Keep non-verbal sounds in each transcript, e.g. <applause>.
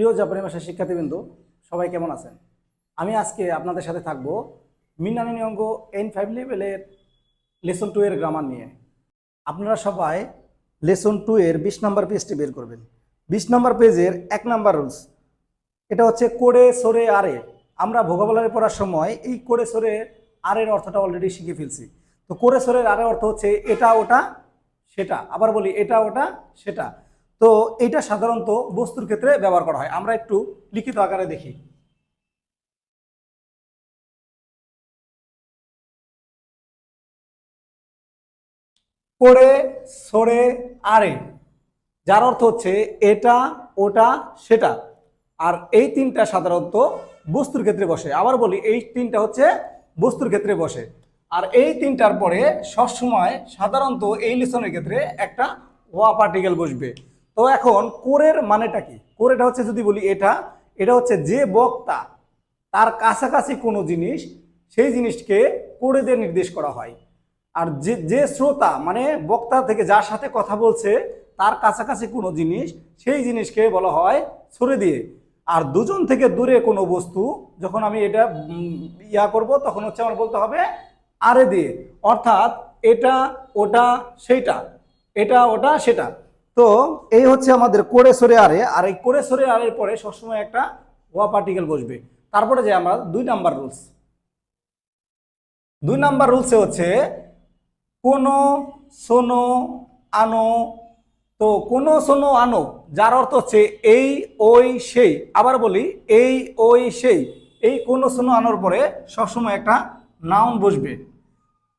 প্রিয় জাপানি ভাষার শিক্ষার্থীবৃন্দ, সবাই কেমন আছেন? আমি আজকে আপনাদের সাথে থাকব মিনানি অঙ্গ এন ফাইভ লেভেলের লেসন টু এর গ্রামার নিয়ে। আপনারা সবাই লেসন টু এর বিশ নম্বর পেজটি বের করবেন। বিশ নম্বর পেজের এক নম্বর রুলস এটা হচ্ছে কোড়ে, সরে, আরে। আমরা ভোগাবলারে পড়ার সময় এই কোড়ে, সরে, আরের অর্থটা অলরেডি শিখে ফেলছি। তো কোড়ে সরের আরের অর্থ হচ্ছে এটা, ওটা, সেটা। আবার বলি, এটা, ওটা, সেটা। তো এটা সাধারণত বস্তুর ক্ষেত্রে ব্যবহার করা হয়। আমরা একটু লিখিত আকারে দেখি। করে, সরে, আরে, যার অর্থ হচ্ছে এটা, ওটা, সেটা। আর এই তিনটা সাধারণত বস্তুর ক্ষেত্রে বসে। আবার বলি, এই তিনটা হচ্ছে বস্তুর ক্ষেত্রে বসে। আর এই তিনটার পরে সবসময় সাধারণত এই লিসনের ক্ষেত্রে একটা ওয়া পার্টিকেল বসবে। তো এখন কোরের মানেটা কি? কোরেটা হচ্ছে যদি বলি এটা এটা হচ্ছে যে বক্তা, তার কাছাকাছি কোনো জিনিস, সেই জিনিসকে করে দিয়ে নির্দেশ করা হয়। আর যে যে শ্রোতা মানে বক্তা থেকে যার সাথে কথা বলছে, তার কাছাকাছি কোনো জিনিস, সেই জিনিসকে বলা হয় ছড়ে দিয়ে। আর দুজন থেকে দূরে কোনো বস্তু, যখন আমি এটা ইয়া করব, তখন হচ্ছে আমার বলতে হবে আরে দিয়ে। অর্থাৎ এটা, ওটা, সেইটা, এটা, ওটা, সেটা। তো এই হচ্ছে আমাদের কোড়ে সরে আরে, আর এই কোড়ে সরে আরের পরে সবসময় একটা ওয়া পার্টিকেল বসবে। তারপরে যে আমরা দুই নাম্বার রুলস দুই নাম্বার রুলসে হচ্ছে কোনো সোনো আনো। তো কোনো সোনো আনো, যার অর্থ হচ্ছে এই, ওই, সেই। আবার বলি, এই, ওই, সেই। এই কোনো সোনো আনোর পরে সবসময় একটা নাউন বসবে।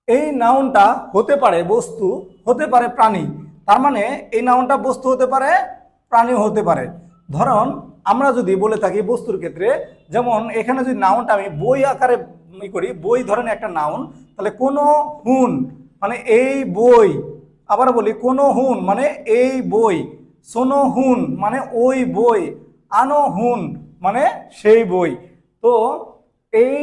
এই নাউনটা হতে পারে বস্তু, হতে পারে প্রাণী। তার মানে এই নাউনটা বস্তু হতে পারে, প্রাণীও হতে পারে। ধরুন, আমরা যদি বলে থাকি বস্তুর ক্ষেত্রে, যেমন এখানে যদি নাউনটা আমি বই আকারে করি, বই ধরেন একটা নাউন, তাহলে কোনো হুন মানে এই বই, আবার বলি কোনো হুন মানে এই বই, সোনো হুন মানে ওই বই, আনো হুন মানে সেই বই। তো এই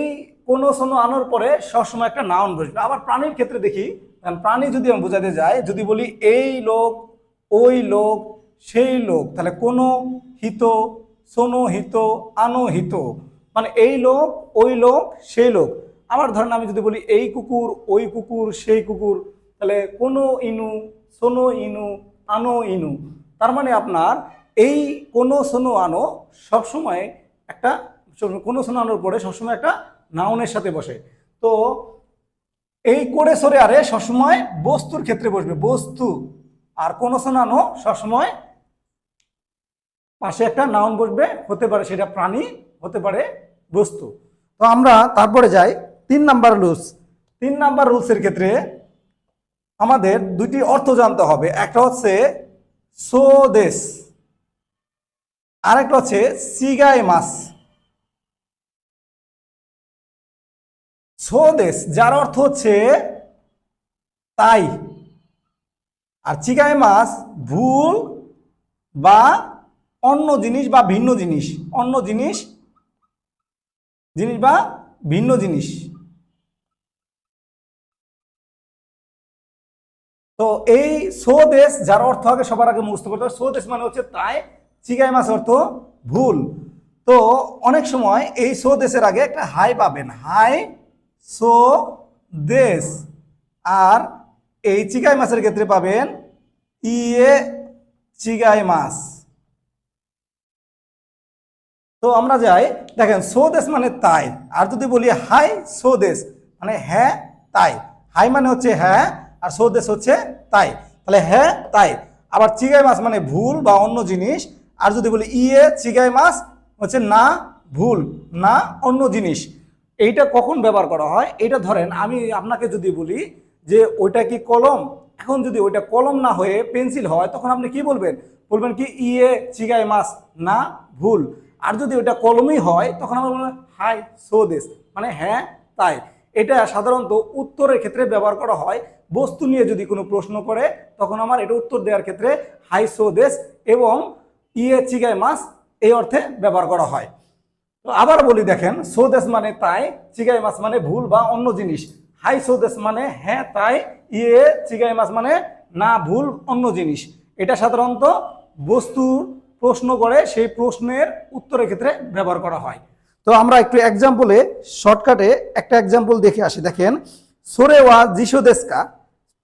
কোনো সোনো আনোর পরে সবসময় একটা নাউন বসবে। আবার প্রাণীর ক্ষেত্রে দেখি প্রাণী যদি আমি বোঝাতে যাই, যদি বলি এই লোক, ওই লোক, সেই লোক, তাহলে কোনো হিত, সোনো হিত, আনো হিত মানে এই লোক, ওই লোক, সেই লোক। আবার ধরেন আমি যদি বলি এই কুকুর, ওই কুকুর, সেই কুকুর, তাহলে কোনো ইনু, সোনো ইনু, আনো ইনু। তার মানে আপনার এই কোনো সোনো আনো সবসময় একটা কোনো সোনো আনোর পরে সবসময় একটা নাউনের সাথে বসে। তো এই করে সরে আরে সবসময় বস্তুর ক্ষেত্রে বসবে, বস্তু। আর কোনো সোনানো সবসময় পাশে একটা নাউন বসবে, হতে পারে সেটা প্রাণী, হতে পারে বস্তু। তো আমরা তারপরে যাই, তিন নাম্বার রুলস তিন নাম্বার রুলসের ক্ষেত্রে আমাদের দুটি অর্থ জানতে হবে। একটা হচ্ছে সোদেশ আরেকটা হচ্ছে সিগাই মাছ সোদেশ যার অর্থ হচ্ছে তাই। আর চিগাই মাছ ভুল বা অন্য জিনিস বা ভিন্ন জিনিস, অন্য জিনিস জিনিস বা ভিন্ন জিনিস। তো এই সোদেশ যার অর্থ আগে সবার আগে মুখস্থ করতে হবে সোদেশ মানে হচ্ছে তাই চিগাই মাছ অর্থ ভুল। তো অনেক সময় এই সোদেশের আগে একটা হাই পাবেন, হাই সো দেশ আর এই চিগাই মাছের ক্ষেত্রে পাবেন ইয়ে চিগাই মাছ। তো আমরা যাই, দেখেন সোদেশ মানে তাই। আর যদি বলি হাই সোদেশ মানে হ্যাঁ তাই। হাই মানে হচ্ছে হ্যাঁ আর সোদেশ হচ্ছে তাই। তাহলে হ্যাঁ তাই। আবার চিগাই মাছ মানে ভুল বা অন্য জিনিস। আর যদি বলি ইয়ে চিগাই মাছ হচ্ছে না, ভুল, না, অন্য জিনিস। এইটা কখন ব্যবহার করা হয়? এটা ধরেন, আমি আপনাকে যদি বলি যে ওইটা কি কলম? এখন যদি ওইটা কলম না হয়ে পেন্সিল হয়, তখন আপনি কি বলবেন? বলবেন কি ইয়ে চিগাই মাছ। না, ভুল। আর যদি ওইটা কলমই হয়, তখন আমরা বলবেন হাই, সো দেশ। মানে হ্যাঁ তাই। এটা সাধারণত উত্তরের ক্ষেত্রে ব্যবহার করা হয়। বস্তু নিয়ে যদি কোনো প্রশ্ন করে, তখন আমার এটা উত্তর দেওয়ার ক্ষেত্রে, হাই, সো দেশ। এবং ইয়ে চিগাই মাছ, এই অর্থে ব্যবহার করা হয়। তো আবার বলি দেখেন সৌদেশ মানে তাই, চিগাই মাছ মানে ভুল বা অন্য জিনিস। হাই সৌদেশ মানে হ্যাঁ তাই ইয়ে চিগাই মাছ মানে না, ভুল, অন্য জিনিস। এটা সাধারণত বস্তুর প্রশ্ন করে, সেই প্রশ্নের উত্তরের ক্ষেত্রে ব্যবহার করা হয়। তো আমরা একটু এক্সাম্পলে শর্টকাটে একটা এক্সাম্পল দেখে আসি। দেখেন, সোরেওয়া জিশো দেশকা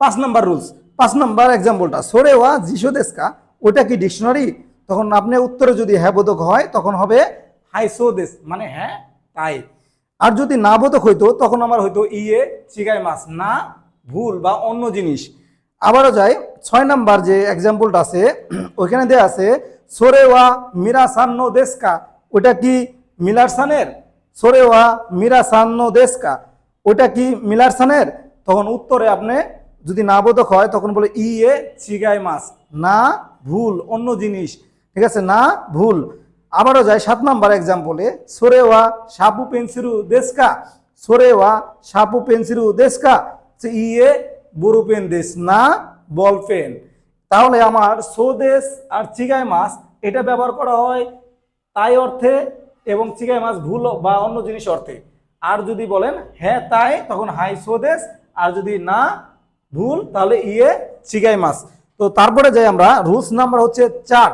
পাঁচ নাম্বার রুলস পাঁচ নাম্বার এক্সাম্পলটা সোরেওয়া জিশো দেশকা ওটা কি ডিকশনারি তখন আপনি উত্তরে যদি হ্যাঁ বোধক হয়, তখন হবে হাইসো দেশ মানে হ্যাঁ তাই। আর যদি না বোধক হইতো, তখন আমার হয়তো ইয়ে চিগাই মাছ, না, ভুল বা অন্য জিনিস। আবারও যাই, ছয় নাম্বার যে এক্সাম্পলটা আছে, ওইখানে দেওয়া আছে, সোরেওয়া মিরাসান্ন দেশকা। ওটা কি মিলারসানের? সোরেওয়া মিরাসান্ন দেশকা। ওটা কি মিলারসানের? তখন উত্তরে আপনি যদি না বোধক হয়, তখন বলে ই এ চিগাই মাছ, না, ভুল, অন্য জিনিস। ঠিক আছে, না, ভুল। আবারও যাই, সাত নাম্বার এক্সাম্পলে সোরেওয়া সাপু পেন্সিরু দেশকা। সোরেওয়া সাপু পেন্সিরু দেশকা। ইয়ে বড় পেন দেশ না, বল পেন। তাহলে আমার সোদেশ আর চিগাই মাছ, এটা ব্যবহার করা হয় তাই অর্থে এবং চিগাই মাছ ভুল বা অন্য জিনিস অর্থে। আর যদি বলেন হ্যাঁ তাই, তখন হাই সোদেশ আর যদি না, ভুল, তাহলে ইয়ে চিগাই মাছ। তো তারপরে যাই আমরা, রুলস নাম্বার হচ্ছে চার।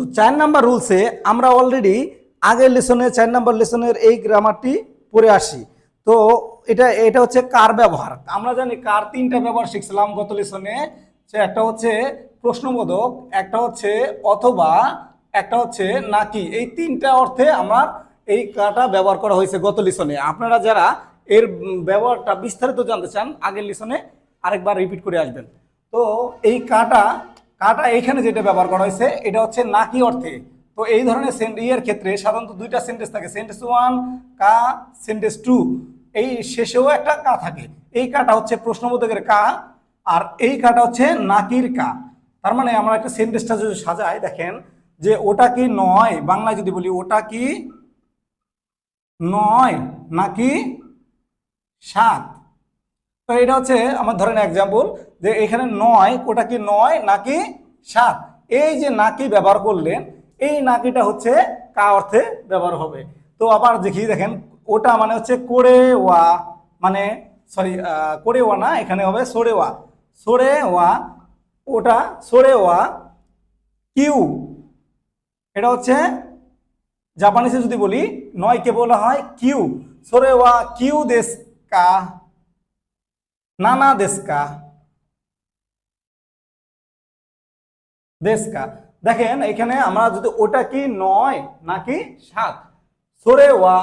তো চার নাম্বার রুলসে আমরা অলরেডি আগের লেসনে চার নাম্বার লেসনের এই গ্রামারটি পড়ে আসি। তো এটা এটা হচ্ছে কার ব্যবহার? আমরা জানি কার তিনটা ব্যবহার শিখছিলাম গত লেসনে একটা হচ্ছে প্রশ্নবোধক, একটা হচ্ছে অথবা, একটা হচ্ছে নাকি। এই তিনটা অর্থে আমার এই কাটা ব্যবহার করা হয়েছে গত লিসনে আপনারা যারা এর ব্যবহারটা বিস্তারিত জানতে চান, আগের লিসনে আরেকবার রিপিট করে আসবেন। তো এই কাটা কাটা এইখানে যেটা ব্যবহার করা হয়েছে, এটা হচ্ছে নাকি অর্থে। তো এই ধরনের ইয়ের ক্ষেত্রে সাধারণত দুইটা সেন্টেন্স থাকে সেন্টেন্স ওয়ান কা সেন্টেন্স টু এই শেষেও একটা কা থাকে। এই কাটা হচ্ছে প্রশ্নবোধকের কা, আর এই কাটা হচ্ছে নাকির কা। তার মানে আমরা একটা সেন্টেন্সটা যদি সাজাই, দেখেন যে ওটা কি নয়? বাংলায় যদি বলি, ওটা কি নয়? নাকি সাত? তো এটা হচ্ছে আমার ধরেন এক্সাম্পল যে এখানে নয় ওটা কি নয়, নাকি সাত? এই যে নাকি ব্যবহার করলেন, এই নাকিটা হচ্ছে কা অর্থে ব্যবহার হবে? তো আবার দেখি, দেখেন, ওটা মানে হচ্ছে করে ওয়া মানে সরি করে ওয়া না, এখানে হবে সরে ওয়া সরে ওয়া ওটা সরে ওয়া কিউ। এটা হচ্ছে জাপানিসে যদি বলি, নয়কে বলা হয় কিউ। সরে ওয়া কিউ দেশ কা। নানা দেশকা। দেশকা। দেখেন, এখানে আমরা যদি ওটা কি নয়, নাকি সাত? সরে ওয়া,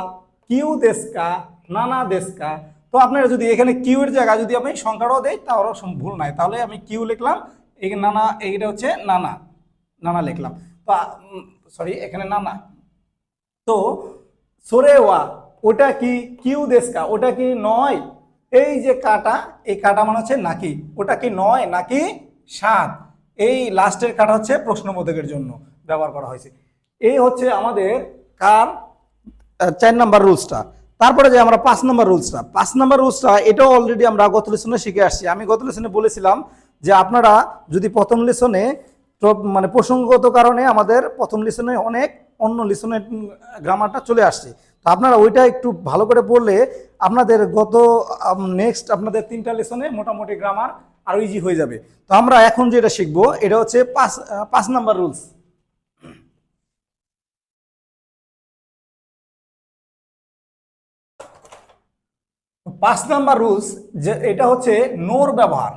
কিউ দেশকা, নানা দেশকা। তো আপনারা যদি এখানে কিউ এর জায়গায় যদি আমি সংখ্যাটাও দেই, তাহলে ভুল নাই। তাহলে আমি কিউ লিখলাম, এই নানা, এইটা হচ্ছে নানা নানা লিখলাম। তো সরি এখানে নানা। তো সোরেওয়া ওটা কি কিউ দেশকা, ওটা কি নয়? এই যে কাটা, এই কাটা মানে হচ্ছে নাকি। ওটা কি নয় নাকি সাত? এই লাস্টের কাটা হচ্ছে প্রশ্নবোধকের জন্য ব্যবহার করা হয়েছে। এই হচ্ছে আমাদের কার চার নাম্বার রুলসটা। তারপরে যে আমরা পাঁচ নাম্বার রুলসটা। পাঁচ নাম্বার রুলসটা, এটাও অলরেডি আমরা গত লেসনে শিখে আসছি। আমি গত লেসনে বলেছিলাম যে আপনারা যদি প্রথম লেসনে মানে প্রসঙ্গগত কারণে আমাদের প্রথম লেসনে অনেক অন্য লেসনের গ্রামারটা চলে আসছে। তো আপনারা ওইটা একটু ভালো করে পড়লে আপনাদের গত নেক্সট আপনাদের তিনটা লেসনে মোটামুটি গ্রামার আরও ইজি হয়ে যাবে। তো আমরা এখন যেটা শিখব, এটা হচ্ছে পাঁচ পাঁচ নাম্বার রুলস পাঁচ নাম্বার রুলস যে এটা হচ্ছে নোর ব্যবহার।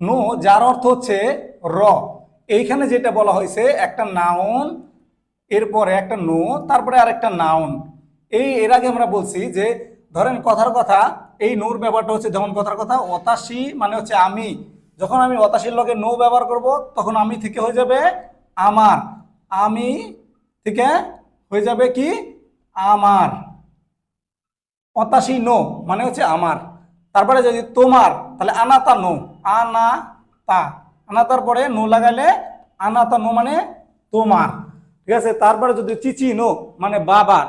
নো, যার অর্থ হচ্ছে র। এইখানে যেটা বলা হয়েছে, একটা নাউন এরপরে একটা নো, তারপরে আর একটা নাউন এই এর আগে আমরা বলছি যে, ধরেন কথার কথা, এই নোর ব্যাপারটা হচ্ছে যেমন কথার কথা, অতাশি মানে হচ্ছে আমি। যখন আমি অতাশির লগে নো ব্যবহার করব, তখন আমি থেকে হয়ে যাবে আমার। আমি থেকে হয়ে যাবে কি? আমার। অতাশি নো মানে হচ্ছে আমার। তারপরে যদি তোমার, তাহলে আনাতা নো। আনা তা আনাতার পরে নো লাগাইলে আনাতা নো মানে তোমার। ঠিক আছে? তারপরে যদি চিচি নো মানে বাবার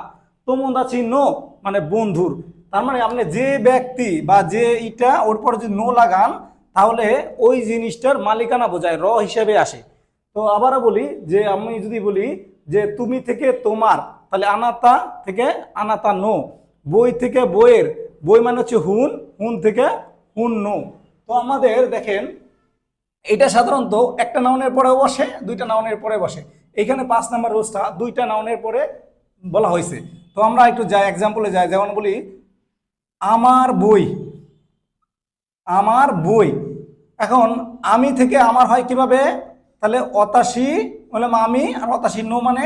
তোমদাচি নো মানে বন্ধুর। তার মানে আপনি যে ব্যক্তি বা যে ইটা, ওর পরে যদি নো লাগান, তাহলে ওই জিনিসটার মালিকানা বোঝায়, র হিসেবে আসে। তো আবারও বলি যে, আমি যদি বলি যে, তুমি থেকে তোমার, তাহলে আনাতা থেকে আনাতা নো, বই থেকে বইয়ের, বই মানে হচ্ছে হুন হুন থেকে হুন নো। তো আমাদের দেখেন, এটা সাধারণত একটা নাউনের পরে বসে, দুইটা নাউনের পরে বসে। এখানে পাঁচ নাম্বার রোজটা, দুইটা নাউনের পরে বলা হয়েছে। তো আমরা একটু যাই এক্সাম্পলে যাই। যেমন বলি, আমার বই আমার বই। এখন আমি থেকে আমার হয় কীভাবে? তাহলে অতাশি হলে আমি, আর অতাশি নো মানে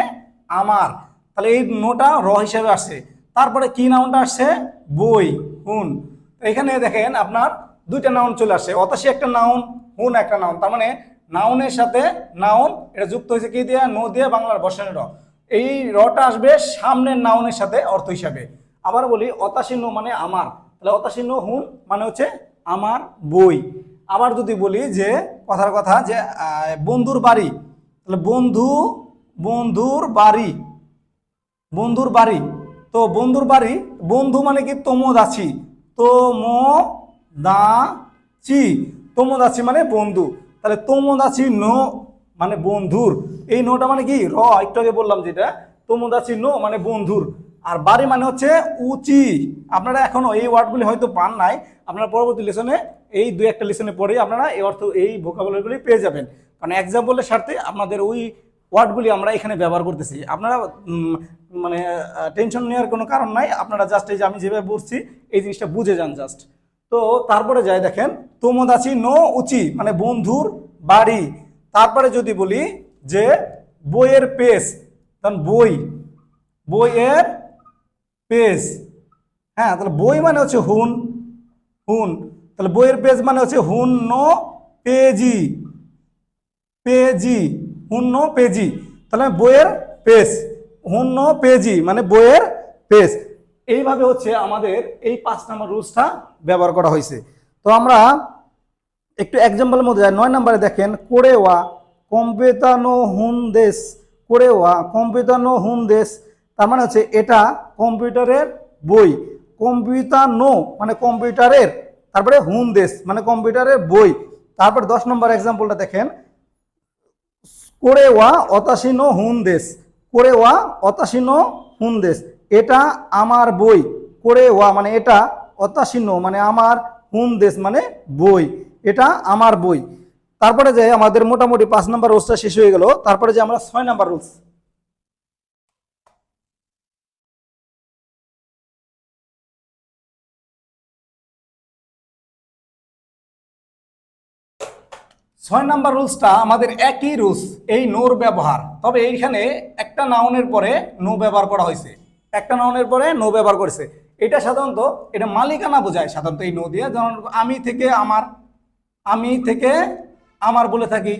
আমার। তাহলে এই নোটা র হিসেবে আসছে। তারপরে কি নাউনটা আসছে? বই, হুন। এখানে দেখেন আপনার দুইটা নাউন চলে আসছে। অতাশি একটা নাউন হুন একটা নাউন তার মানে নাউনের সাথে নাউন এটা যুক্ত হয়েছে কি দিয়ে? নো দিয়ে বাংলার বসানো র। এই রটা আসবে সামনের নাউনের সাথে অর্থ হিসাবে। আবার বলি অতাশীর্ণ মানে আমার। তাহলে অতাশীর্ণ হুন মানে হচ্ছে আমার বই। আবার যদি বলি যে, কথার কথা যে বন্ধুর বাড়ি। তাহলে বন্ধু, বন্ধুর বাড়ি। বন্ধুর বাড়ি। তো বন্ধুর বাড়ি, বন্ধু মানে কি? তোমদাছি। তোমদাচি তোমদাচি মানে বন্ধু। তাহলে তোমদাচি নো মানে বন্ধুর। এই নোটা মানে কি? র, একটু আগে বললাম যেটা। তোমদাচি নো মানে বন্ধুর। আর বাড়ি মানে হচ্ছে উচি। আপনারা এখনও এই ওয়ার্ডগুলি হয়তো পান নাই। আপনারা পরবর্তী লেসনে এই দুই একটা লেসনে পরে আপনারা এই অর্থ, এই ভোকাবুলারিগুলি পেয়ে যাবেন। কারণ এক্সাম্পলের স্বার্থে আপনাদের ওই ওয়ার্ডগুলি আমরা এখানে ব্যবহার করতেছি। আপনারা মানে টেনশন নেওয়ার কোনো কারণ নাই। আপনারা জাস্ট এই যে আমি যেভাবে বলছি, এই জিনিসটা বুঝে যান জাস্ট তো তারপরে যাই দেখেন তোমদাচি নো উচি মানে বন্ধুর বাড়ি। তারপরে যদি বলি যে বইয়ের পেজ, তখন বই, বইয়ের পেজ হ্যাঁ তাহলে বই মানে হচ্ছে হুন হুন, তাহলে বইয়ের পেজ মানে হচ্ছে হুন নো পেজি পেজি, হুন্ন পেজি, তাহলে বইয়ের পেজ, হুন্ন পেজি মানে বইয়ের পেজ। এইভাবে হচ্ছে আমাদের এই পাঁচ নম্বর রুলসটা ব্যবহার করা হয়েছে। তো আমরা একটু এক্সাম্পলের মধ্যে যায় নয় নম্বরে দেখেন, কোরেওয়া কম্পিউতানো হুন দেশ। কোরেওয়া হুন দেশ, তার মানে হচ্ছে এটা কম্পিউটারের বই। কম্পিউতানো মানে কম্পিউটারের, তারপরে হুন দেশ মানে কম্পিউটারের বই। তারপর দশ নম্বর এক্সাম্পলটা দেখেন। কোরেওয়া অতাসীনো হুন দেশ। কোরেওয়া হুন দেশ। এটা আমার বই। কোরেওয়া মানে এটা অতাসীনো মানে আমার হুন দেশ মানে বই। এটা আমার বই। তারপরে যে আমাদের মোটামুটি পাঁচ নাম্বার রুলসটা শেষ হয়ে গেল, তারপরে যে আমরা ছয় নাম্বার রুলস ছয় নাম্বার রুলসটা আমাদের একই রুলস এই নোর ব্যবহার। তবে এইখানে একটা নাউনের পরে নো ব্যবহার করা হয়েছে। একটা নাউনের পরে নো ব্যবহার করেছে। এটা সাধারণত, এটা মালিকানা বোঝায় সাধারণত এই নো দিয়ে। যেমন আমি থেকে আমার আমি থেকে আমার বলে থাকি।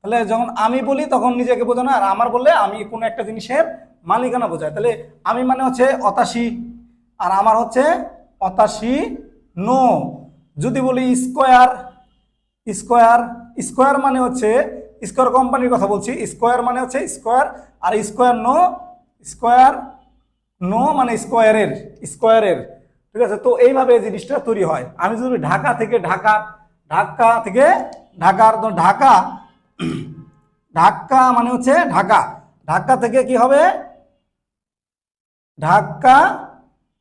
তাহলে যখন আমি বলি, তখন নিজেকে বোঝানো, আর আমার বললে আমি কোনো একটা জিনিসের মালিকানা বোঝায় তাহলে আমি মানে হচ্ছে অতাশি, আর আমার হচ্ছে অতাশি নো। যদি বলি স্কোয়ার স্কোয়ার স্কোয়ার মানে হচ্ছে, স্কোয়ার কোম্পানির কথা বলছি, স্কোয়ার মানে হচ্ছে স্কোয়ার, আর স্কোয়ার নো স্কোয়ার নো মানে স্কোয়ারের স্কোয়ারের। ঠিক আছে? তো এইভাবে এই জিনিসটা তৈরি হয়। আমি যদি ঢাকা থেকে ঢাকা ঢাকা থেকে ঢাকার ঢাকা। ঢাকা মানে হচ্ছে ঢাকা। ঢাকা থেকে কি হবে? ঢাকা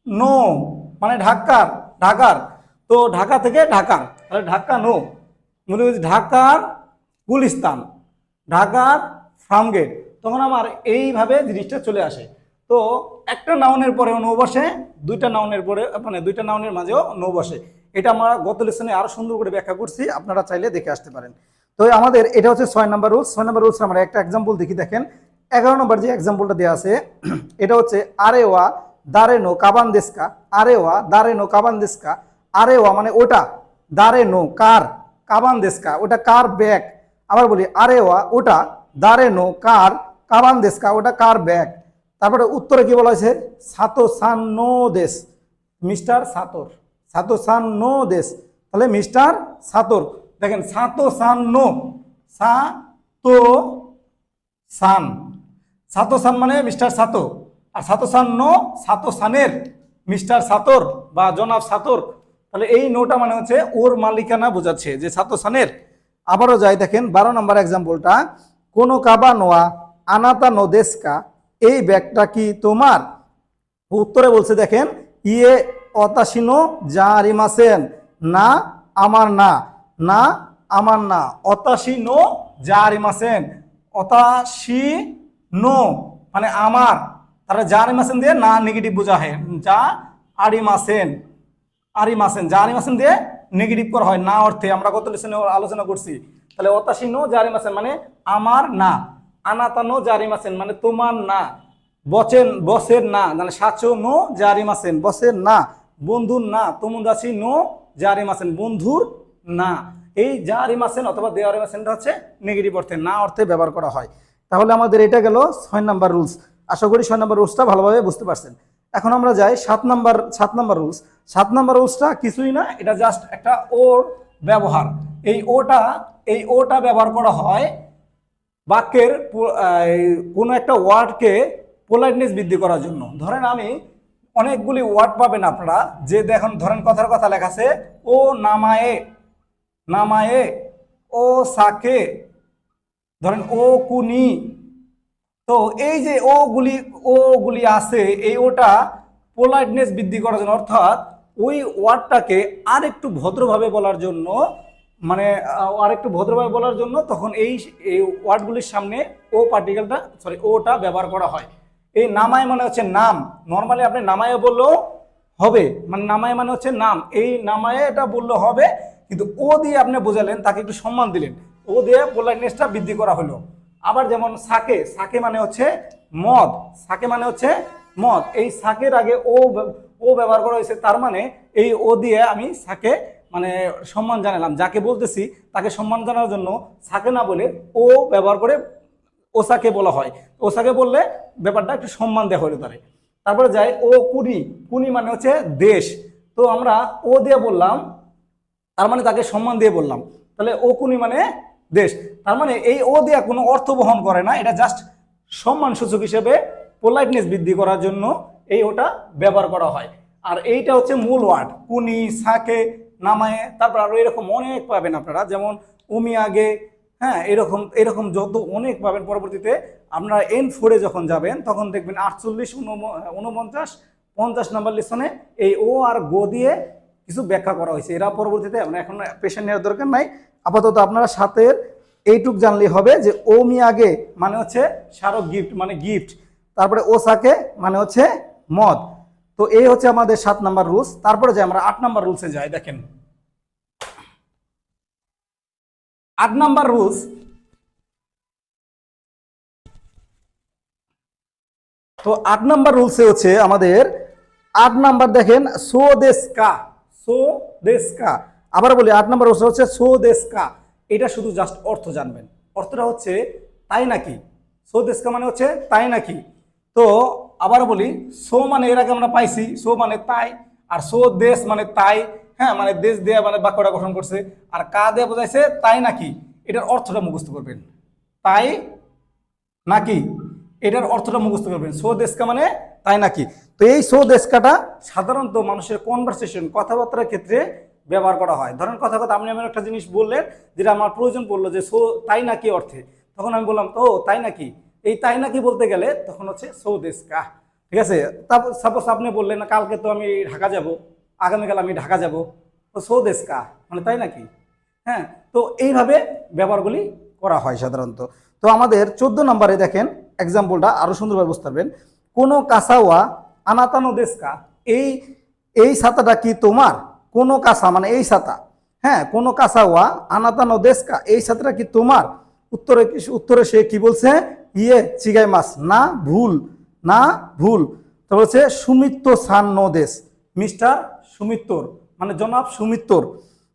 নো মানে ঢাকার ঢাকার। তো ঢাকা থেকে ঢাকার, তাহলে ঢাকা নো। মনে হচ্ছে ঢাকার গুলিস্তান, ঢাকার ফার্মগেট। তখন আমার এইভাবে জিনিসটা চলে আসে। তো একটা নাউনের পরেও নো বসে, দুইটা নাউনের পরে মানে দুইটা নাউনের মাঝেও নো বসে। এটা আমরা গত লেসনে আরও সুন্দর করে ব্যাখ্যা করছি, আপনারা চাইলে দেখে আসতে পারেন। তো আমাদের এটা হচ্ছে ছয় নাম্বার রুলস ছয় নাম্বার রুলস আমরা একটা এক্সাম্পল দেখি, দেখেন। এগারো নম্বর যে এক্সাম্পলটা দেওয়া আছে, <clears throat> এটা হচ্ছে আরেওয়া দারেনো কাবান দেশকা আরেওয়া দারেনো কাবান দেশকা, আরে ওয়া মানে ওটা, দারে নো কার, কাবান দেশকা, ওটা কার ব্যাগ? আবার বলি, আরে ওয়া, ওটা, দারে নো কার, কাবান দেশকা, ওটা কার ব্যাগ? তারপরে উত্তরে কি বলা হয়েছে? সাতো সানো দেশ, মিস্টার সাতর। সাতো সান নো দেশ। তাহলে মিস্টার সাতর দেখেন সাতো সান নো সা তো সান সাতো সান মানে মিস্টার সাতো আর সাতো সান নো সাতো সানের মিস্টার সাতর বা জনাব সাতর তাহলে এই নোটা মানে হচ্ছে ওর মালিকানা বোঝাচ্ছে যে সাতো সানের আবারও যাই দেখেন, বারো নম্বর এক্সাম্পলটা কোনো কাবা নোয়া, আনাতা নোদেস্কা এই ব্যাগটা কি তোমার? উত্তরে বলছে দেখেন ইয়ে অতাসিনো যা রিমাসেন না, আমার না না, আমার না। অতাসিনো যা রিমাসেন অতাসি নো মানে আমার। তারা যা রিমাসেন দিয়ে না নেগেটিভ বোঝা হয়। যা আরিমাসেন আরিমাসেন যা আরিমাসেন দিয়ে নেগেটিভ করা হয়, না অর্থে। আমরা গত লেসনে আলোচনা করছি। তাহলে অতাসিনো জারিমাসেন মানে আমার না। আনাতানো জারিমাসেন মানে তোমার না। বচেন, বসের না। মানে সাচো নো জারিমাসেন বসের না। বন্ধুর না তোমুদাসি নো জারিমাসেন বন্ধুর না। এই জারিমাসেন অথবা দেওয়ারিমাসেনটা হচ্ছে নেগেটিভ অর্থে, না অর্থে ব্যবহার করা হয়। তাহলে আমাদের এটা গেল ছয় নাম্বার রুলস আশা করি ছয় নাম্বার রুলসটা ভালোভাবে বুঝতে পারছেন। এখন আমরা যাই সাত নাম্বার সাত নাম্বার রুলস সাত নাম্বার রুলসটা কিছুই না, এটা জাস্ট একটা ওর ব্যবহার। এই ওটা এই ওটা ব্যবহার করা হয় বাক্যের কোনো একটা ওয়ার্ডকে পোলাইটনেস বৃদ্ধি করার জন্য। ধরেন আমি অনেকগুলি ওয়ার্ড পাবেন আপনারা। যে দেখুন, ধরেন কথার কথা লেখা আছে, ও নামায়ে নামায়ে, ও সাকে। ধরেন, ও কুনি। তো এই যে ও গুলি ও গুলি আছে, এই ওটা পোলাইটনেস বৃদ্ধি করার জন্য, অর্থাৎ ওই ওয়ার্ডটাকে আর একটু ভদ্রভাবে বলার জন্য মানে আর একটু ভদ্রভাবে বলার জন্য তখন এই ওয়ার্ডগুলির সামনে ও পার্টিকেলটা সরি ওটা ব্যবহার করা হয়। এই নামায় মানে হচ্ছে নাম। নর্মালি আপনি নামায় বললেও হবে। মানে নামায় মানে হচ্ছে নাম। এই নামায় এটা বললে হবে, কিন্তু ও দিয়ে আপনি বোঝালেন, তাকে একটু সম্মান দিলেন। ও দিয়ে পোলাইটনেসটা বৃদ্ধি করা হলো। আবার যেমন সাকে সাকে মানে হচ্ছে মদ। সাকে মানে হচ্ছে মদ। এই সাকের আগে ও ও ব্যবহার করা হয়েছে, তার মানে এই ও দিয়ে আমি সাকে মানে সম্মান জানালাম। যাকে বলতেছি, তাকে সম্মান জানার জন্য সাকে না বলে ও ব্যবহার করে ওসাকে বলা হয়। ওসাকে বললে ব্যাপারটা একটু সম্মান দেওয়া হলো তারে। তারপরে যাই, ও কুনি। কুনি মানে হচ্ছে দেশ। তো আমরা ও দিয়ে বললাম, তার মানে তাকে সম্মান দিয়ে বললাম। তাহলে ও কুনি মানে দেশ। তার মানে এই ও দেয়া কোনো অর্থ বহন করে না, এটা জাস্ট সম্মান সূচক হিসেবে পোলাইটনেস বৃদ্ধি করার জন্য এই ওটা ব্যবহার করা হয়। আর এইটা হচ্ছে মূল ওয়ার্ড। কুনি, সাকে, নামায়ে, তারপর আরও এরকম অনেক পাবেন আপনারা। যেমন উমি আগে হ্যাঁ এরকম এরকম যত অনেক পাবেন পরবর্তীতে, আপনারা এন ফোরে যখন যাবেন, তখন দেখবেন আটচল্লিশ উনপঞ্চাশ, পঞ্চাশ নাম্বার লিসনে এই ও আর গো দিয়ে কিছু ব্যাখ্যা করা হয়েছে। এরা পরবর্তীতে আমরা এখন পেশেন্ট নেওয়ার দরকার নাই। আপাতত আপনারা সাথের এইটুক জানলেই হবে যে ও মি আগে মানে হচ্ছে স্মারক গিফট মানে গিফট তারপরে ও সাকে মানে হচ্ছে মদ। তো এই হচ্ছে আমাদের সাত নাম্বার রুলস তারপরে যে আমরা আট নাম্বার রুলসে যাই, দেখেন। আট নাম্বার রুলস। তো আট নাম্বার রুলসে হচ্ছে আমাদের, আট নাম্বার দেখেন, সো দেশ কা, সো দেশ কা। আবার বলি, আট নাম্বার রুলস হচ্ছে সো দেশ কা। এটা শুধু জাস্ট অর্থ জানবেন। অর্থটা হচ্ছে তাই নাকি? সো দেশ কা মানে হচ্ছে তাই নাকি? তো আবার বলি, সো মানে এর আগে আমরা পাইছি, সো মানে তাই, আর সো দেশ মানে তাই হ্যাঁ মানে দেশ দেয়া মানে বাক্যটা গঠন করছে। আর কা দেয়া বোঝাইছে তাই নাকি? এটার অর্থটা মুখস্থ করবেন। তাই নাকি? এটার অর্থটা মুখস্থ করবেন। সো দেশকা মানে তাই নাকি? তো এই সো দেশকাটা সাধারণত মানুষের কনভারসেশন কথাবার্তার ক্ষেত্রে ব্যবহার করা হয়। ধরেন কথা কথা, আপনি এমন একটা জিনিস বললেন যেটা আমার প্রয়োজন পড়ল যে সো তাই নাকি অর্থে? তখন আমি বললাম ও তাই নাকি? এই তাই নাকি বলতে গেলে তখন হচ্ছে সো দেশকা ঠিক আছে? তারপর সাপোজ আপনি বললেন, কালকে তো আমি ঢাকা যাব। আগামীকাল আমি ঢাকা যাব। তো সো দেশকা মানে তাই নাকি? হ্যাঁ তো এইভাবে ব্যবহারগুলি করা হয় সাধারণত। তো আমাদের চোদ্দ নম্বরে দেখেন এক্সাম্পলটা আরও সুন্দরভাবে বুঝতে পারবেন। কোনো কাসাওয়া আনাতানো দেশকা এই এই ছাতাটা কি তোমার? কোনো কাসা মানে এই ছাতা। হ্যাঁ কোনো কাসাওয়া আনাতানো দেশকা এই ছাতাটা কি তোমার? উত্তরে কি, উত্তরে সে কি বলছে? ইয়ে চিগাই মাস না, ভুল। না, ভুল। তো বলছে সুমিত্র সান দেশ। মিস্টার সুমিত্তর মানে জনাব সুমিত্তর।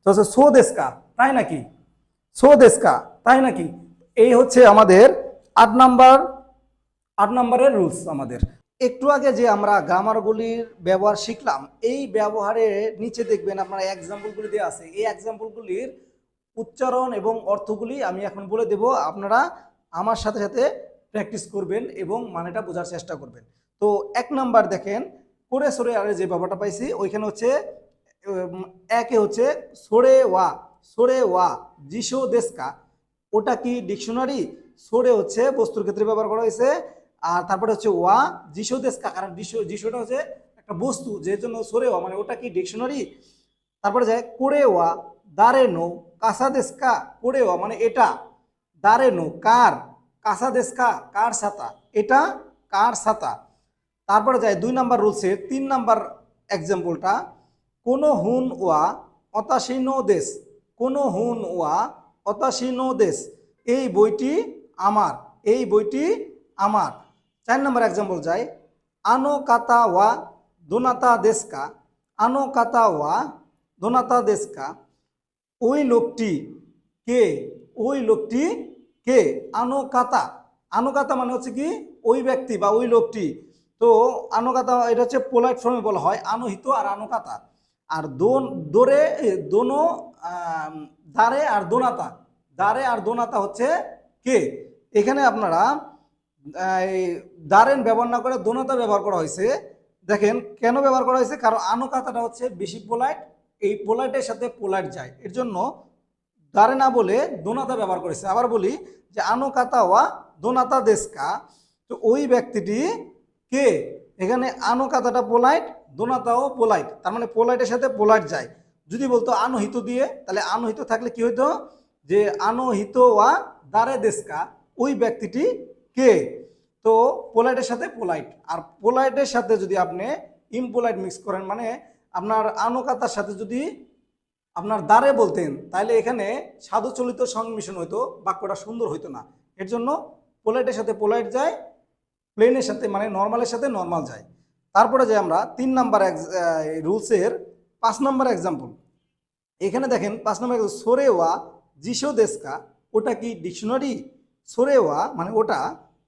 তো হচ্ছে সো দেশকা, তাই নাকি? সো দেশকা, তাই নাকি? এই হচ্ছে আমাদের আট নাম্বার, আট নম্বরের রুলস আমাদের। একটু আগে যে আমরা গ্রামারগুলির ব্যবহার শিখলাম, এই ব্যবহারের নিচে দেখবেন আপনারা এক্সাম্পলগুলি দেওয়া আছে। এই এক্সাম্পলগুলির উচ্চারণ এবং অর্থগুলি আমি এখন বলে দেব, আপনারা আমার সাথে সাথে প্র্যাকটিস করবেন এবং মানেটা বোঝার চেষ্টা করবেন। তো এক নাম্বার দেখেন করে সরে আরে যে ব্যাপারটা পাইছি, ওইখানে হচ্ছে একে হচ্ছে সরে ওয়া সরে ওয়া জিসো দেশকা। ওটা কি ডিকশনারি? সোরে হচ্ছে বস্তুর ক্ষেত্রে ব্যবহার করা হয়েছে। আর তারপরে হচ্ছে ওয়া, যিশু দেশকা। কারণ যিশু, যিশুটা হচ্ছে একটা বস্তু, যে জন্য সোরে ওয়া মানে ওটা কি ডিকশনারি? তারপরে যায়, কোরে ওয়া দারে নো, কাসা দেশকা, কোরে ওয়া মানে এটা। দারে নো, কার? কাসা দেশকা, কার সাতা? এটা, কার সাতা? তারপরে যায় দুই নাম্বার রুলসের তিন নাম্বার এক্সাম্পলটা কোনো হুন ওয়া অতাসীন দেশ, কোনো হুন ওয়া অতাসীন দেশ, এই বইটি আমার, এই বইটি আমার। চার নম্বর এক্সাম্পল যায়, আনো কাতা ওয়া দোনাতা দেশকা, আনো কাতা ওয়া দোনাতা দেশকা, ওই লোকটি কে, ওই লোকটি কে? আনোকাতা আনোকাতা মানে হচ্ছে কি, ওই ব্যক্তি বা ওই লোকটি। তো আনুকাতা এটা হচ্ছে পোলাইট ফর্মে বলা হয়, আনোহিত আর আনোকাতা আর দোন, দোরে, দোনো দারে আর দোনাতা। দারে আর দোনাতা হচ্ছে কে? এখানে আপনারা দারেন ব্যবহার না করে দোনাতা ব্যবহার করা হয়েছে। দেখেন কেন ব্যবহার করা হয়েছে? কারণ আনোকাতাটা হচ্ছে বেশি পোলাইট এই পোলাইটের সাথে পোলাইট যায়। এর জন্য দারে না বলে দোনাতা ব্যবহার করেছে। আবার বলি যে আনোকাতা ওয়া দোনাতা দেশকা। তো ওই ব্যক্তিটি কে? এখানে আনোকাতাটা পোলাইট দোনাতাও পোলাইট তার মানে পোলাইটের সাথে পোলাইট যায়। যদি বলতো আনহিত দিয়ে, তাহলে আনহিত থাকলে কি হইতো? যে আনহিত ওয়া দারে দেশকা, ওই ব্যক্তিটি কে? তো পোলাইটের সাথে পোলাইট আর পোলাইটের সাথে যদি আপনি ইমপোলাইট মিক্স করেন মানে আপনার আনুকাতার সাথে যদি আপনার দ্বারে বলতেন, তাহলে এখানে সাধুচলিত সংমিশ্রণ হইতো, বাক্যটা সুন্দর হইতো না। এর জন্য পোলাইটের সাথে পোলাইট যায় প্লেনের সাথে মানে নর্মালের সাথে নর্মাল যায়। তারপরে যে আমরা, তিন নাম্বার রুলসের পাঁচ নাম্বার এক্সাম্পল এখানে দেখেন, পাঁচ নাম্বার সোরেওয়া জিসো দেশকা, ওটা কি ডিকশনারি সোরেওয়া মানে ওটা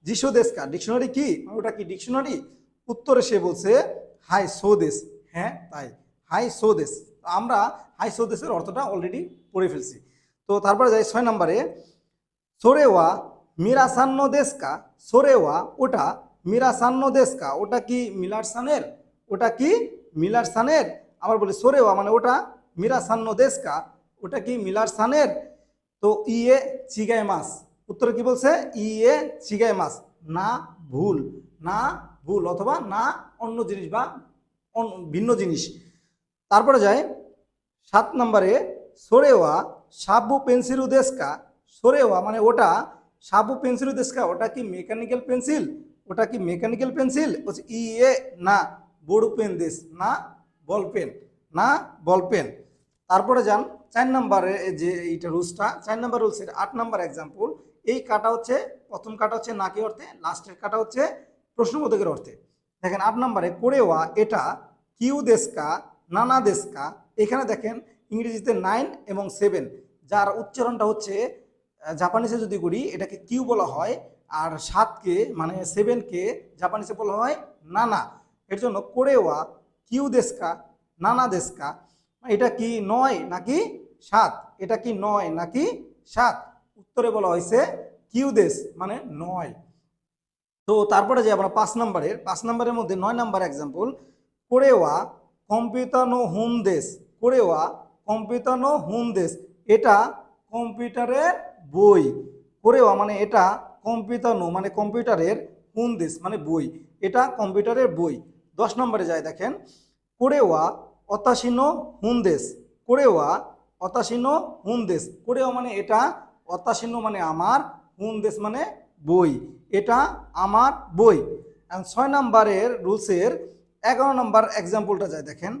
জিসো দেশকা। ডিকশনারি কি? মানে ওটা কি ডিকশনারি উত্তরে সে বলছে, হাই সো দেশ হ্যাঁ তাই। হাই সো দেশ আমরা হাই সো দেশের অর্থটা অলরেডি পড়ে ফেলছি। তো তারপরে যাই ছয় নম্বরে, সোরেওয়া মিরাসান্ন দেশকা সোরেওয়া, ওটা মিরাসান্ন দেশকা ওটা কি মিলার সানের ওটা কি মিলার সানের আবার বলি সোরেওয়া মানে ওটা মিরাসান্ন দেশকা ওটা কি মিলার সানের তো ইয়ে চিগায় মাস উত্তরে কি বলছে? ইয়ে চিগায় মাস না ভুল না ভুল অথবা না অন্য জিনিস বা ভিন্ন জিনিস। তারপরে যায়, সাত নম্বরে, সোরেওয়া সাবু পেন্সিল দেশকা সোরেওয়া মানে ওটা সাবু পেন্সিল দেশকা, ওটা কি মেকানিক্যাল পেন্সিল? ওটা কি মেকানিক্যাল পেন্সিল? বলছে, ই, এ, না, বড় পেন দেশ, না, বল পেন, না, বল পেন। তারপরে যান, চার নম্বরে যে, এইটা রুলসটা, চার নম্বর রুলসের আট নম্বর এক্সাম্পল এই কাটা হচ্ছে, প্রথম কাটা হচ্ছে নাকি অর্থে, লাস্টের কাটা হচ্ছে প্রশ্নবোধকের অর্থে। দেখেন, আট নম্বরে কোরেওয়া এটা কিউ দেশকা, নানা দেশকা? এখানে দেখেন, ইংরেজিতে নাইন এবং সেভেন যার উচ্চারণটা হচ্ছে জাপানিসে যদি করি, এটাকে কিউ বলা হয়, আর সাতকে মানে সেভেনকে জাপানিসে বলা হয় নানা। এর জন্য কোরেওয়া, কিউ দেশকা, নানা দেশকা, এটা কি নয় নাকি সাত? এটা কি নয় নাকি সাত? উত্তরে বলা হয়েছে কিউ দেশ মানে নয়। তো তারপরে যে আমরা পাঁচ নম্বরের পাঁচ নম্বরের মধ্যে নয় নাম্বার এক্সাম্পল কোরেওয়া, কম্পিউটানো হোম দেশ, কোরেওয়া, কম্পিউটানো হোম দেশ, এটা কম্পিউটারের বই কোরেওয়া মানে এটা কম্পিউটানো মানে কম্পিউটারের হোম দেশ মানে বই। এটা কম্পিউটারের বই। দশ নম্বরে যায় দেখেন। কোরেওয়া অতাসীন হুন্দেশ কোরেওয়া অতাসীন হুন্দেশ কোরেওয়া মানে এটা অতাসীন মানে আমার হুন্দেশ মানে বই। এটা আমার বই। ছয় নম্বরের রুলসের এগারো নম্বর এক্সাম্পলটা যায় দেখেন।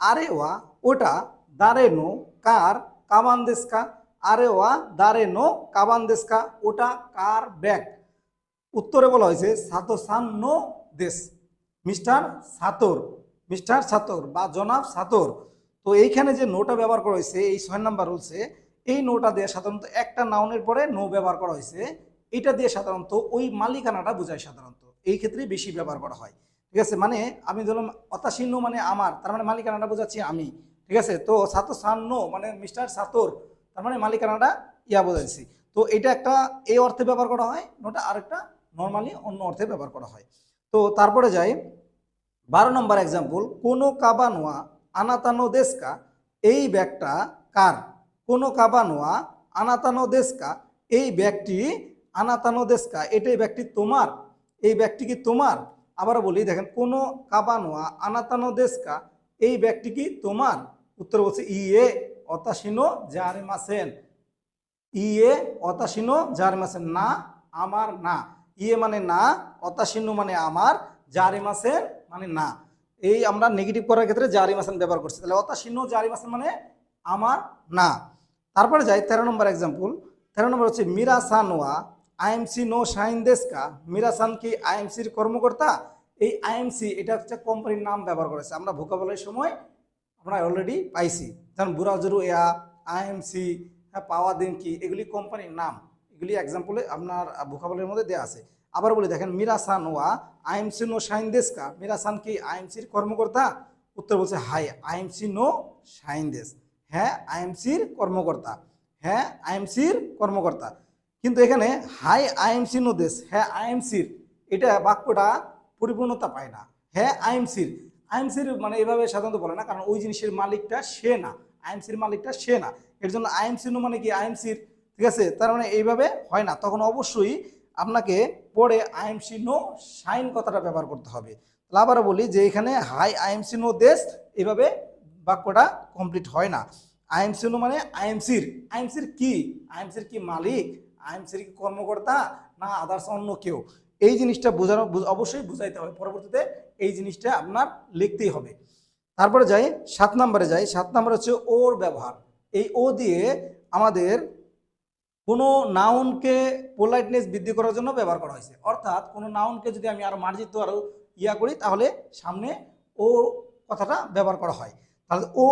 আরে ওয়া ওটা দারে নো কার কাবান্দেস্কা আরে ওয়া, দারে নো কাবান্দেস্কা ওটা কার ব্যাগ? উত্তরে বলা হয়েছে সাতো নো দেশ। মিস্টার সাতর মিস্টার সাতর বা জনাব সাতর। তো এইখানে যে নোটা ব্যবহার করা হয়েছে, এই ছয় নাম্বার রুলসে, এই নোটা দিয়ে সাধারণত একটা নাউনের পরে নো ব্যবহার করা হয়েছে। এটা দিয়ে সাধারণত ওই মালিকানাটা বোঝায় সাধারণত। এই ক্ষেত্রে বেশি ব্যবহার করা হয়। ঠিক আছে? মানে আমি ধরলাম অতাশীন্য মানে আমার, তার মানে মালিকানাটা বোঝাচ্ছি আমি। ঠিক আছে? তো সাতো সান্ন মানে মিস্টার সাতর তার মানে মালিকানাটা ইয়া বোঝাচ্ছি তো এটা একটা এই অর্থে ব্যবহার করা হয় নোটা আরেকটা নর্মালি অন্য অর্থে ব্যবহার করা হয়। তো তারপরে যাই, বারো নম্বর এক্সাম্পল কোনো কাবানোয়া আনাতানো দেশকা, এই ব্যাগটা কার? কোনো কাবানোয়া আনাতানো দেশকা, এই ব্যাগটি আনাতানো দেশকা এটাই ব্যক্তি তোমার, এই ব্যক্তি কি তোমার? আবার বলি, দেখেন, কোন কাবানোয়া আনাতানো দেশকা, এই ব্যক্তি কি তোমার? উত্তর বলছে ইয়ে। অতাসিনো জারে মাসেন ইয়ে অতাসিনো জারে মাসেন না, আমার না। ইয়ে মানে না, অতাসিনো মানে আমার জারে মাসেন মানে না। এই আমরা নেগেটিভ করার ক্ষেত্রে জারি মাসান ব্যবহার করছি। তাহলে অতাসিন্ন জারি মাসান মানে আমার না। তারপরে যাই, তেরো নম্বর এক্সাম্পল তেরো নম্বর হচ্ছে মিরাসান ওয়া আইএমসি নো শাইন দেশকা মিরাসান কি আইএমসির কর্মকর্তা? এই আইএমসি, এটা হচ্ছে কোম্পানির নাম ব্যবহার করেছে। আমরা ভোকাবলের সময় আমরা অলরেডি পাইছি। যেমন বুরাজরু এয়া আইএমসি হ্যাঁ পাওয়া দিন কি, এগুলি কোম্পানির নাম, এগুলি এক্সাম্পলে আপনার ভোকাবলের মধ্যে দেওয়া আছে। আবার বলি, দেখেন মিরাসান ওয়া, আইএমসি নো শাইন দেশকা মিরাসান কি আইএমসির কর্মকর্তা? উত্তর বলছে, হাই, আইএমসি নো শাইন দেশ। হ্যাঁ আইএমসির কর্মকর্তা। হ্যাঁ আইএমসির কর্মকর্তা। কিন্তু এখানে, হাই, আইএমসি নো দেশ হ্যাঁ আইএমসির, এটা বাক্যটা পরিপূর্ণতা পায় না। হ্যাঁ আইএমসির আইএমসির মানে এভাবে সাধারণত বলে না, কারণ ওই জিনিসের মালিকটা সে না। আইএমসির মালিকটা সে না। এর জন্য আইএমসি মানে কি? আইএমসির, ঠিক আছে? তার মানে এইভাবে হয় না। তখন অবশ্যই আপনাকে পরে আইএমসি নো সাইন কথাটা ব্যবহার করতে হবে। তাহলে আবারও বলি যে এখানে হাই আইএমসি নো দেশ এভাবে বাক্যটা কমপ্লিট হয় না। আইএমসি নো মানে আইএমসির। আইএমসির কি? আইএমসির কি মালিক? আইএমসির কি কর্মকর্তা? না আদার্স অন্য কেউ? এই জিনিসটা বোঝানো, অবশ্যই বুঝাইতে হবে। পরবর্তীতে এই জিনিসটা আপনার লিখতেই হবে। তারপরে যাই, সাত নম্বরে যাই, সাত নম্বর হচ্ছে ওর ব্যবহার। এই ও দিয়ে আমাদের কোনো নাউনকে পোলাইটনেস বৃদ্ধি করার জন্য ব্যবহার করা হয়েছে। অর্থাৎ কোনো নাউনকে যদি আমি আরও মার্জিত আরও ইয়া করি, তাহলে সামনে ও কথাটা ব্যবহার করা হয়। তাহলে ও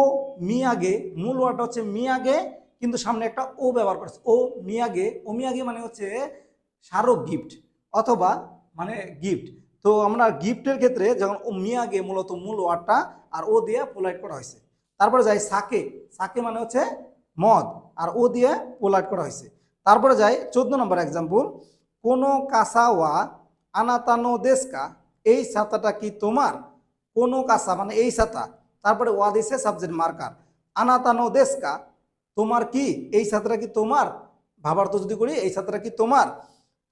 মিয়াগে মূল ওয়ার্ডটা হচ্ছে মিয়াগে কিন্তু সামনে একটা ও ব্যবহার করেছে ও মিয়াগে ও মিয়াগে মানে হচ্ছে স্মারক গিফট অথবা মানে গিফট তো আমরা গিফটের ক্ষেত্রে যখন মিয়াগে মূলত মূল ওয়ার্ডটা আর ও দিয়ে পোলাইট করা হয়েছে। তারপরে যাই সাকে। সাকে মানে হচ্ছে মদ। আর ও দিয়ে পোলাইট করা হয়েছে। তারপরে যাই চোদ্দ নম্বর এক্সাম্পল কোনো কাসাওয়া আনাতানো দেশকা, এই ছাতাটা কি তোমার? কোনো কাসা মানে এই ছাতা। তারপরে ওয়া দিছে সাবজেক্ট মার্কার আনাতানো দেশকা, তোমার কি? এই ছাতাটা কি তোমার? ভাবার তো যদি করি, এই ছাতাটা কি তোমার?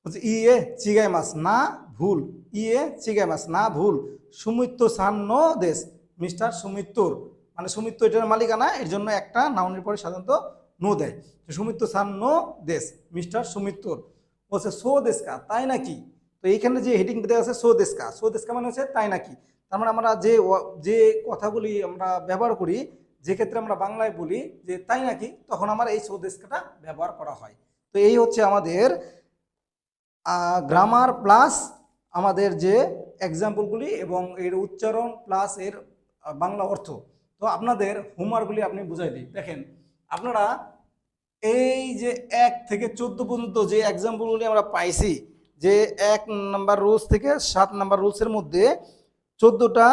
বলছে ইয়ে চিগাই মাছ না ভুল। ইয়ে চিগাই মাছ, না ভুল। সুমিত্র সান্ন দেশ। মিস্টার সুমিত্তর। মানে সুমিত্র এটার মালিকানা, এর জন্য একটা নাউনের পরে সাধারণত নো দেয়। সুমিত্র সান্ন দেশ, মিস্টার সুমিত্তর। বলছে, সো দেশকা, তাই নাকি? তো এইখানে যে হেডিং দেওয়া আছে, সো দেশকা। সো দেশকা মানে হচ্ছে, তাই নাকি? তার মানে আমরা যে যে কথাগুলি আমরা ব্যবহার করি, যে ক্ষেত্রে আমরা বাংলায় বলি যে, তাই নাকি? তখন আমার এই সো দেশকাটা ব্যবহার করা হয়। তো এই হচ্ছে আমাদের গ্রামার প্লাস আমাদের যে এক্সাম্পলগুলি এবং এর উচ্চারণ প্লাস এর বাংলা অর্থ। তো আপনাদের হোমওয়ার্কগুলি আপনি বুঝাই দিই। দেখেন, আপনারা এই যে এক থেকে চোদ্দ পর্যন্ত যে এক্সাম্পলগুলি আমরা পাইছি, যে এক নাম্বার রুলস থেকে সাত নাম্বার রুলসের মধ্যে চোদ্দোটা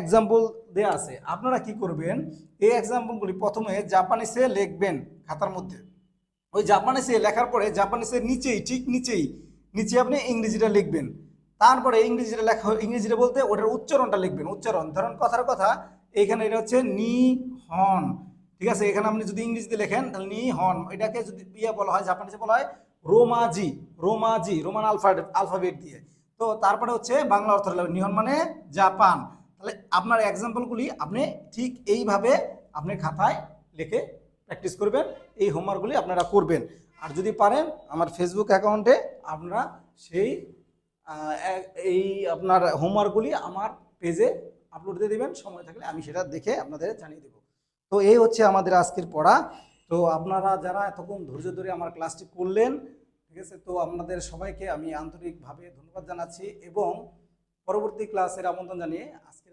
এক্সাম্পল দেয়া আছে। আপনারা কি করবেন? এই এক্সাম্পলগুলি প্রথমে জাপানিসে লিখবেন খাতার মধ্যে। ওই জাপানিসে লেখার পরে জাপানিসের নিচেই, ঠিক নিচেই, নিচে আপনি ইংরেজিটা লিখবেন। তারপরে ইংরেজিটা লেখা ইংরেজিটা বলতে ওটার উচ্চারণটা লিখবেন, উচ্চারণ। ধরেন কথার কথা, এখানে এটা হচ্ছে নি হন, ঠিক আছে? এখানে আপনি যদি ইংরেজিতে লেখেন, তাহলে নি হন। এটাকে যদি ইয়ে বলা হয় জাপানিসে বলা হয় romaji romaji, Roman alphabet alphabet দিয়ে। তো তারপরে হচ্ছে বাংলা অর্থ নিহন মানে জাপান। তাহলে আপনার এক্সাম্পলগুলি আপনি ঠিক এইভাবে আপনি খাতায় লিখে প্র্যাকটিস করবেন, এই হোমওয়ার্কগুলি আপনারা করবেন। আর যদি পারেন, আমার ফেসবুক অ্যাকাউন্টে আপনারা সেই এই আপনার হোমওয়ার্কগুলি আমার পেজে আপলোড দিয়ে দেবেন। সময় থাকলে আমি সেটা দেখে আপনাদের জানিয়ে দেবো। তো এই হচ্ছে আমাদের আজকের পড়া। তো আপনারা যারা এতক্ষণ ধৈর্য ধরে আমার ক্লাসটি করলেন ঠিক আছে, তো আপনাদের সবাইকে আমি আন্তরিকভাবে ধন্যবাদ জানাচ্ছি এবং পরবর্তী ক্লাসের আমন্ত্রণ জানিয়ে আজকের